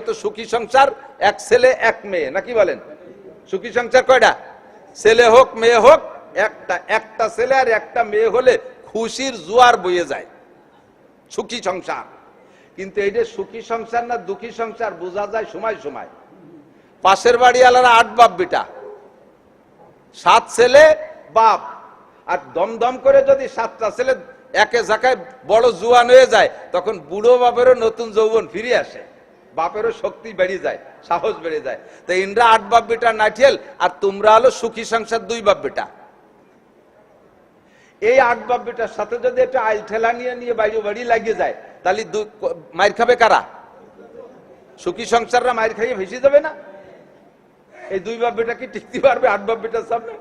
আপনি তো সুখী সংসার, এক ছেলে, এক মেয়ে নাকি বলেন? সুখী সংসার কয়টা? ছেলে হোক, মেয়ে হোক, একটা একটা ছেলে আর একটা মেয়ে হলে খুশির জোয়ার বয়ে যায়। সুখী সংসার। কিন্তু এই যে সুখী সংসার না দুঃখী সংসার, বোঝা যায় সময় সময়। পাশের বাড়ি আলারা আট বাপ বেটা। সাত ছেলে, বাপ। আর দমদম করে যদি সাতটা ছেলে একে জায়গায় বড় জুয়ান হয়ে যায়, তখন বুড়ো বাপেরও নতুন যৌবন ফিরে আসে। বাপেরও শক্তি বেড়ে যায়, সাহস বেড়ে যায়। তো ইন্দ্রা আট বাপ বেটা নাঠিয়েল, আর তোমরা হলো সুখী সংসার দুই বাপ বেটা। এই আট বাপ বেটার সাথে যদি একটা আইল ঠেলা নিয়ে নিয়ে বাড়ি বাড়ি লাগিয়ে যায়, তাহলে মাইর খাবে কারা? সুখী সংসাররা মাইর খাইয়ে ভেসে যাবে না? এই দুই বাপ বেটা কি টিকতে পারবে আট বাপ বেটার সামনে?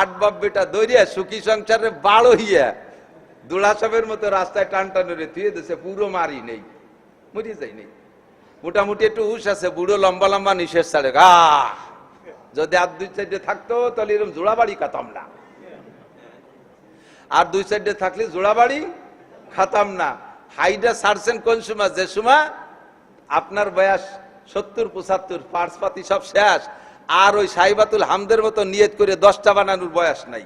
আট বাপ বেটা দৌড়িয়া সুখী সংসারে বাড়ো হইয়া দুলা সাহেবের মতো রাস্তায় টান টানুরে থুয়ে দিছে, পুরো মারি নেই, মরি যাই নেই। মোটামুটি একটু হুশ আছে, বুড়ো লম্বা লম্বা নিঃশ্বাস ছাড়ে। গা! যদি আর দুই সাইডে থাকতো, তাহলে এরকম জোড়া বাড়ি খাতাম না। আর দুই সাইডে থাকলে জোড়া বাড়ি খাতাম না। হাইডা ছাড়ছেন কোন সময় যে সময় আপনার বয়স সত্তর, পঁচাত্তর পার্স পাতি সব শেষ। আর ওই সাইবাতুল হামদের মতো নিয়ত করে দশটা বানানোর বয়স নাই।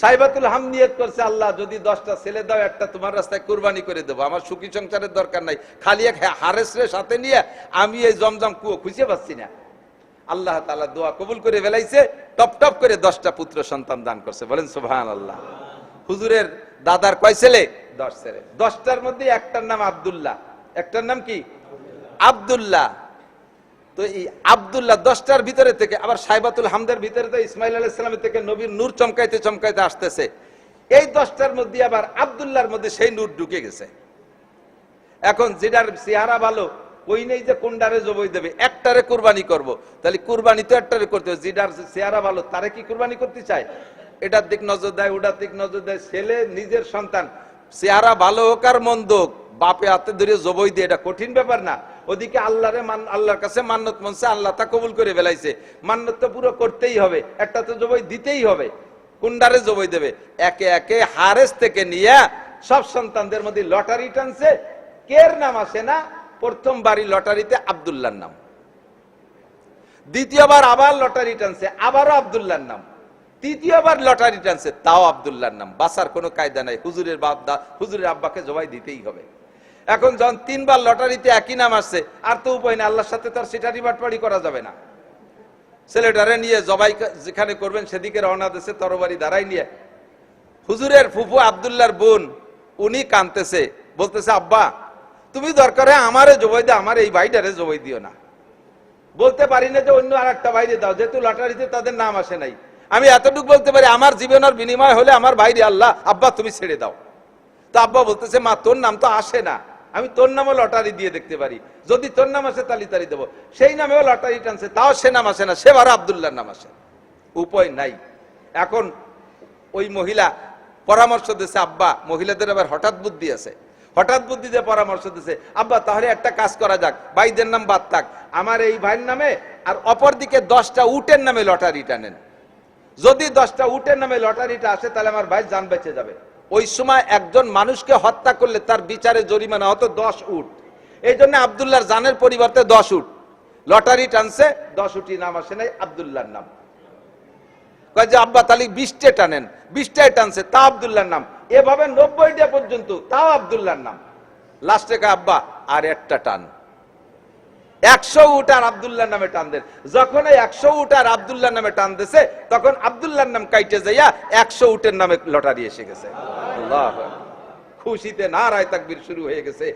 সাইবাতুল হাম নিয়ত করছে, আল্লাহ, যদি দশটা ছেলে দাও, একটা তোমার রাস্তায় কুরবানি করে দেবো। আমার সুখী সংসারের দরকার নাই। খালি এক হারেসরে সাথে নিয়ে আমি এই জমজম কুয়ো খুঁজে পাচ্ছি না। আল্লাহ তালা দোয়া কবুল করে ফেলাইছে। টপ টপ করে দশটা পুত্র সন্তান দান করছে। বলেন সোভান আল্লাহ হুজুরের দাদার কয় ছেলে? দশ ছেলে। দশটার মধ্যে একটার নাম আবদুল্লাহ। একটার নাম কি? আব্দুল্লাহ। তো এই আব্দুল্লাহ দশটার ভিতরে থেকে, আবার সাইবাতুল হামদের ভিতরে তো ইসমাইল আলাইসালামের থেকে নবীর নূর চমকাইতে চমকাইতে আসতেছে। এই দশটার মধ্যে আবার আব্দুল্লাহর মধ্যে সেই নূর ঢুকে গেছে। এখন যেটার চেহারা ভালো, ওই নেই যে কোনটারে জবই দেবে, একটারে কুরবানি করব। তাহলে কুরবানি তো একটারে করতে হবে, যেটার চেহারা ভালো, তারে কি কুরবানি করতে চায়? এটার দিক নজর দেয়, ওটার দিক নজর দেয়, ছেলে, নিজের সন্তান, চেহারা ভালো হোক আর মন্দ হোক, বাপে হাতে ধরে জবই দিয়ে, এটা কঠিন ব্যাপার না। ওদিকে আল্লাহরে মান, আল্লাহর কাছে মান্নত মনছে, আল্লাহ তা কবুল করে ফেলাইছে। মান্নত তো পুরো করতেই হবে, একটা তো জবই দিতেই হবে। কুন্ডারে জবই দেবে। একে একে হারেস থেকে নিয়ে সব সন্তানদের মধ্যে লটারি টানছে। কের নাম আসে না? প্রথম বাড়ি লটারিতে আবদুল্লাহর নাম। দ্বিতীয়বার আবার লটারি টানছে, আবারও আবদুল্লাহর নাম। তৃতীয়বার লটারি টানছে, তাও আবদুল্লাহর নাম। বাসার কোনো কায়দা নাই, হুজুরের বাপ হুজুরের আব্বাকে জবাই দিতেই হবে। এখন যখন তিনবার লটারিতে একই নাম আসছে, আর তো উপায় না আল্লাহর সাথে তার সিটারি বাটপাড়ি করা যাবে না। ছেলেটারে নিয়ে জবাই যেখানে করবেন সেদিকে রওনা দেশে তরবারি দাঁড়াই নিয়ে। হুজুরের ফুফু আবদুল্লাহর বোন, উনি কানতেছে, বলতেছে, আব্বা, তুমি দরকারে আমারে জবাই দে আমার এই ভাইটারে জবাই দিও না। বলতে পারি না যে অন্য আর একটা বাইরে দাও, যেহেতু লটারিতে তাদের নাম আসে নাই। আমি এতটুকু বলতে পারি, আমার জীবনের বিনিময় হলে আমার বাইরে আল্লাহ, আব্বা, তুমি ছেড়ে দাও। তো আব্বা বলতেছে, মা, তোর নাম তো আসে না। আমি তোর নামও লটারি দিয়ে দেখতে পারি। যদি তোর নাম আসে তালি তালি দেবো। সেই নামেও লটারি টানছে, তাও সে নাম আসে না, সে বারো আবদুল্লাহর নাম আসে। উপায় নাই। এখন ওই মহিলা পরামর্শ দিছে, আব্বা, মহিলাদের আবার হঠাৎ বুদ্ধি আছে। হঠাৎ বুদ্ধি দিয়ে পরামর্শ দিছে, আব্বা, তাহলে একটা কাজ করা যাক, ভাইদের নাম বাদ থাক। আমার এই ভাইয়ের নামে আর অপর দিকে দশটা উটের নামে লটারি টানেন। যদি দশটা উটের নামে লটারিটা আসে, তাহলে আমার ভাই জান বেঁচে যাবে। ওই সময় একজন মানুষকে হত্যা করলে তার বিচারে জরিমানা হতো দশ উট। এই জন্য আবদুল্লাহর জানের পরিবর্তে দশ উট। লটারি টানছে, দশ উটি নাম আসে নাই, আবদুল্লাহর নাম। কয় যে, আব্বা তালি বিশটে টানেন বিশটায় টানছে, তা আবদুল্লাহর নাম। এভাবে নব্বইটা পর্যন্ত, তাও আবদুল্লাহর নাম। লাস্টে কয়, আব্বা, আর একটা টান। একশো উট আর আবদুল্লাহ নামে টান যখন এই একশো উট আর আবদুল্লাহ নামে টান দিছে, তখন আবদুল্লাহর নাম কাইটে যাইয়া একশো উটের নামে লটারি এসে গেছে। খুশিতে নারায় তাকবীর শুরু হয়ে গেছে।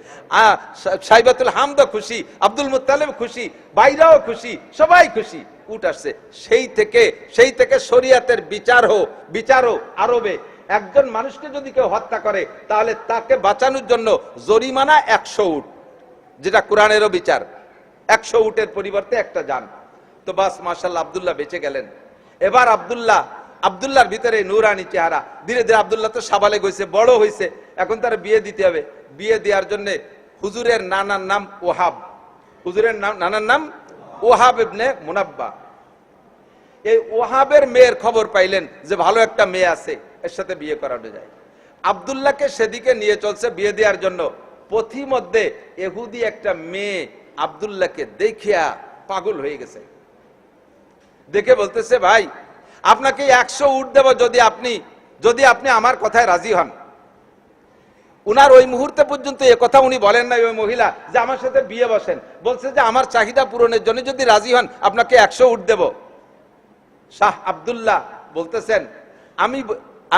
সাইবাতুল হামদ খুশি, আব্দুল মুত্তালিব খুশি, বাইরাও খুশি, সবাই খুশি। উঠ আসছে। সেই থেকে সেই থেকে শরিয়াতের বিচার হো বিচার হো আরবে। একজন মানুষকে যদি কেউ হত্যা করে, তাহলে তাকে বাঁচানোর জন্য জরিমানা একশো উট, যেটা কোরআনেরও বিচার। একশো উটের পরিবর্তে একটা যান। তো বাস মার্শাল্লাহ আবদুল্লাহ বেঁচে গেলেন। এবার আবদুল্লাহ, আবদুল্লাহর ভিতরে নুরানি চেহারা। ধীরে ধীরে আবদুল্লাহ তো সাবালে গেছে বড় হয়েছে এখন তার বিয়ে দিতে হবে। বিয়ে দেওয়ার জন্য হুজুরের নানার নাম ওহাব। হুজুরের নাম, নানার নাম ওহাব ইবনে মুনাব্বা। এই ওহাবের মেয়ের খবর পাইলেন যে ভালো একটা মেয়ে আছে, এর সাথে বিয়ে করানো যায়। আবদুল্লাহকে সেদিকে নিয়ে চলছে বিয়ে দেওয়ার জন্য। পথিমধ্যে এহুদি একটা মেয়ে আবদুল্লাহকে দেখিয়া পাগল হয়ে গেছে। দেখে বলতেছে, ভাই, আপনাকে একশো উঠ দেব যদি আপনি যদি আপনি আমার কথায় রাজি হন। উনার ওই মুহূর্তে পর্যন্ত এ কথা উনি বলেন নাই, ওই মহিলা যে আমার সাথে বিয়ে বসেন। বলছে যে, আমার চাহিদা পূরণের জন্য যদি রাজি হন, আপনাকে একশো উঠ দেব। শাহ আব্দুল্লাহ বলতেছেন, আমি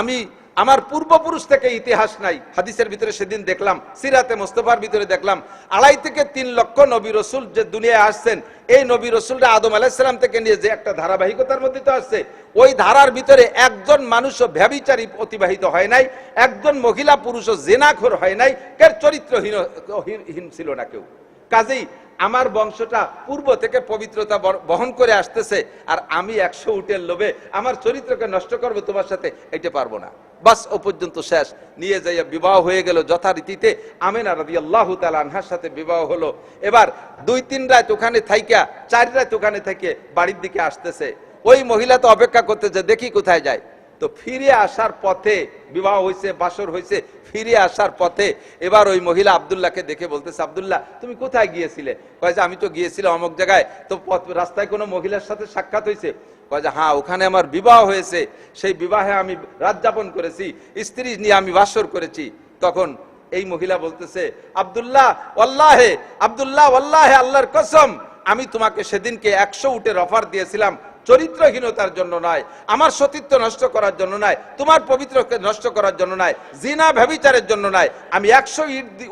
আমি আমার পূর্বপুরুষ থেকে ইতিহাস নাই। হাদিসের ভিতরে সেদিন দেখলাম, সিরাতে মোস্তফার ভিতরে দেখলাম, আড়াই থেকে তিন লক্ষ নবী রসুল যে দুনিয়ায় আসছেন, এই নবী রসুলরা আদম আলাহিসাল্লাম থেকে নিয়ে যে একটা ধারাবাহিকতার মধ্যে তো আসছে, ওই ধারার ভিতরে একজন মানুষও ভ্যাবিচারী অতিবাহিত হয় নাই, একজন মহিলা পুরুষও জেনাখোর হয় নাই, কের চরিত্রহীন ছিল না কেউ। কাজেই আমার বংশটা পূর্ব থেকে পবিত্রতা বহন করে আসতেছে, আর আমি একশো উটের লোভে আমার চরিত্রকে নষ্ট করব তোমার সাথে এটা পারব না। বাস, ও পর্যন্ত শেষ। নিয়ে যাইয়া বিবাহ হয়ে গেল যথারীতিতে। আমেনা রবি আল্লাহ আনহার সাথে বিবাহ হলো। এবার দুই, তিন রাত ওখানে থাইকা, চার রাত ওখানে থেকে বাড়ির দিকে আসতেছে। ওই মহিলা তো অপেক্ষা করতেছে, দেখি কোথায় যায়। তো ফিরে আসার পথে বিবাহ হয়েছে বাসর হয়েছে ফিরে আসার পথে এবার ওই মহিলা আবদুল্লাহকে দেখে বলতেছে, আবদুল্লাহ, তুমি কোথায় গিয়েছিলে? কয় যে, আমি তো গিয়েছিলাম অমুক জায়গায়, তো পথ, রাস্তায় কোনো মহিলার সাথে সাক্ষাৎ হয়েছে? কয় যে হ্যাঁ ওখানে আমার বিবাহ হয়েছে, সেই বিবাহে আমি রাত যাপন করেছি, স্ত্রী নিয়ে আমি বাসর করেছি। তখন এই মহিলা বলতেছে, আবদুল্লাহ ওল্লাহে আবদুল্লাহ আল্লাহে আল্লাহর কসম, আমি তোমাকে সেদিনকে একশো উটের অফার দিয়েছিলাম চরিত্রহীনতার জন্য নয় আমার সতীত্ব নষ্ট করার জন্য নয় তোমার পবিত্রকে নষ্ট করার জন্য নয় জিনা ব্যবিচারের জন্য নয় আমি একশো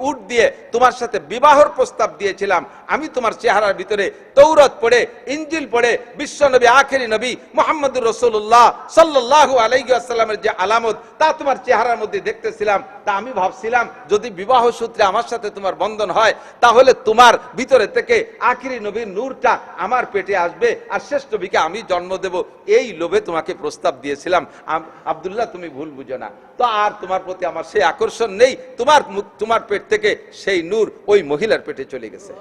উট দিয়ে তোমার সাথে বিবাহর প্রস্তাব দিয়েছিলাম, আমি তোমার চেহারার ভিতরে তৌরত পড়ে ইঞ্জিল পড়ে বিশ্ব নবী আখেরি নবী, মোহাম্মদুর রসুল্লাহ সাল্লাহ আলাইসাল্লামের যে আলামত, তা তোমার চেহারার মধ্যে দেখতেছিলাম, তা আমি ভাবছিলাম, যদি বিবাহ সূত্রে আমার সাথে তোমার বন্ধন হয়, তাহলে তোমার ভিতরে থেকে আখিরি নবীর নূরটা আমার পেটে আসবে, আর শ্রেষ্ঠ নবীকে আমি জন্ম দেব, এই লোভে তোমাকে প্রস্তাব দিয়েছিলাম। আম- আব্দুল্লাহ, তুমি ভুল বুঝো না। তো আর তোমার প্রতি আমার সেই আকর্ষণ নেই, তোমার তোমার পেট থেকে সেই নূর ওই মহিলার পেটে চলে গেছে।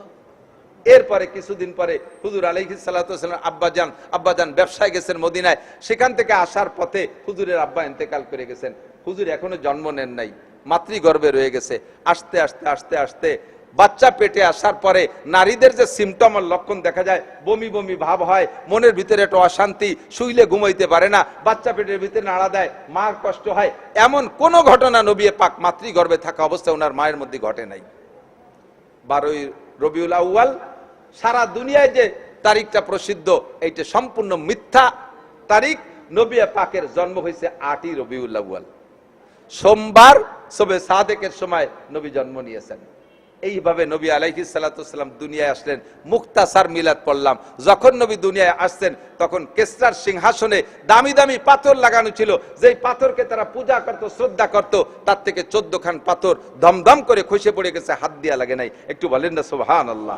এরপরে কিছুদিন পরে হুজুর আলহি সাল্লাম আব্বাজান আব্বাজান ব্যবসায় গেছেন মদিনায়। সেখান থেকে আসার পথে হুজুরের আব্বা ইন্তেকাল করে গেছেন। হুজুর এখনও জন্ম নেন নাই, মাতৃগর্ভে রয়ে গেছে। আস্তে আস্তে আস্তে আস্তে বাচ্চা পেটে আসার পরে নারীদের যে সিমটম আর লক্ষণ দেখা যায়, বমি বমি ভাব হয়, মনের ভিতরে একটা অশান্তি, শুইলে ঘুমাইতে পারে না, বাচ্চা পেটের ভিতরে নাড়া দেয়, মার কষ্ট হয়, এমন কোন ঘটনা নবিয়ে পাক মাতৃগর্ভে থাকা অবস্থায় ওনার মায়ের মধ্যে ঘটে নাই। বারোই রবিউল আউয়াল, সারা দুনিয়ায় যে তারিখটা প্রসিদ্ধ, এইটা সম্পূর্ণ মিথ্যা তারিখ নবী পাকের জন্ম হয়েছে আটই রবিউল আউয়াল। সোমবার, সবে সাদেকের সময় নবী জন্ম নিয়েছেন। এইভাবে নবী আলাইহি সাল্লাম দুনিয়ায় আসলেন। মুক্তাসার মিলাদ পড়লাম। যখন নবী দুনিয়ায় আসছেন, তখন কেসরার সিংহাসনে দামি দামি পাথর লাগানো ছিল। যেই পাথরকে তারা পূজা করত, শ্রদ্ধা করত, তার থেকে চোদ্দ খান পাথর দমদম করে খসে পড়ে গেছে, হাত দিয়া লাগে নাই। একটু বলেন না সোহান আল্লাহ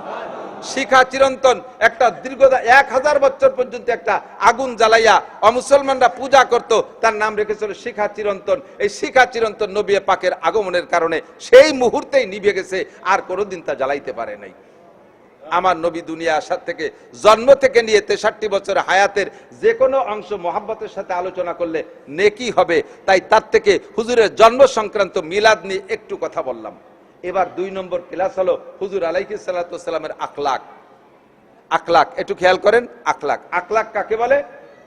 শিখা চিরন্তন, একটা দীর্ঘ এক হাজার বছর পর্যন্ত একটা আগুন জ্বালাইয়া অমুসলমানরা পূজা করত, তার নাম রেখেছিল শিখা চিরন্তন। এই শিখা চিরন্তন নবী পাকের আগমনের কারণে সেই মুহূর্তেই নিভে গেছে। আর কোনোদিন তা জ্বালাইতে পারে নাই। আমার নবী দুনিয়া আসার থেকে, জন্ম থেকে নিয়ে তেষট্টি বছর হায়াতের যে কোনো অংশ মোহাব্বতের সাথে আলোচনা করলে নেকি হবে। তাই তার থেকে হুজুরের জন্ম সংক্রান্ত মিলাদ নিয়ে একটু কথা বললাম। এবার দুই নম্বর ক্লাস হলো হুজুর আলাইকি সাল্লামের আখলাক। আখলাক, একটু খেয়াল করেন, আখলাক। আখলাক কাকে বলে?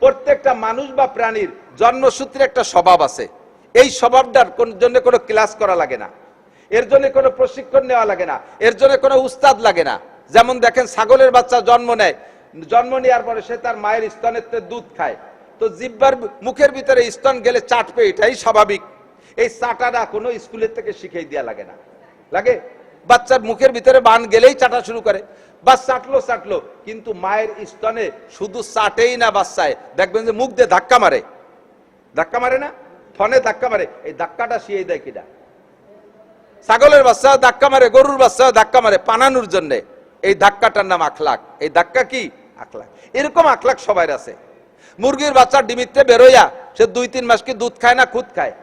প্রত্যেকটা মানুষ বা প্রাণীর জন্মসূত্রে একটা স্বভাব আছে। এই স্বভাবটার কোন জন্য কোনো ক্লাস করা লাগে না। এর জন্য কোনো প্রশিক্ষণ নেওয়া লাগে না। এর জন্য কোনো উস্তাদ লাগে না। যেমন দেখেন, ছাগলের বাচ্চা জন্ম নেয়। জন্ম নেওয়ার পরে সে তার মায়ের স্তনের দুধ খায়। তো জিব্বার মুখের ভিতরে স্তন গেলে চাটবে এটাই স্বাভাবিক। এই চাটাটা কোনো স্কুলের থেকে শিখিয়ে দেওয়া লাগে না। লাগে? বাচ্চার মুখের ভিতরে বান গেলেই চাটা শুরু করে। বাস চাটলো চাটলো, কিন্তু মায়ের স্তনে শুধু চাটেই না বাচ্চায়। দেখবেন যে মুখ দিয়ে ধাক্কা মারে। ধাক্কা মারে না? ফনে ধাক্কা মারে। এই ধাক্কাটা শিয়ে দেয় কিনা? ছাগলের বাচ্চা, ধাক্কা মারে, গরুর বাচ্চা, ধাক্কা মারে, পানানোর জন্য। এই ধাক্কাটার নাম আখলাক। এই ধাক্কা কি? আখলাক। এরকম আখলাক সবাই আছে। মুরগির বাচ্চা ডিমিতে বেরোয়া, সে দুই তিন মাস কি দুধ খায় না খুদ খায়?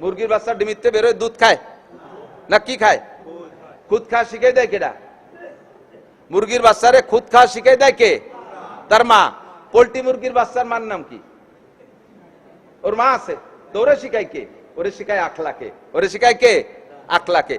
মুরগির বাচ্চা ডিমিতে বেরোয়, দুধ খায়? না কি খায়? খুদ খাওয়া শিখাই দেয় কেডা? মুরগির বাচ্চারে খুদ খাওয়া শিখাই দেয় কে? তার মা। পোল্ট্রি মুরগির বাচ্চার মার নাম কি? ওর মা আছে। তো ওরে শিখায় কে? ওরে শিখায় আখলাকে। ওরে শিখায় কে? আখলাকে।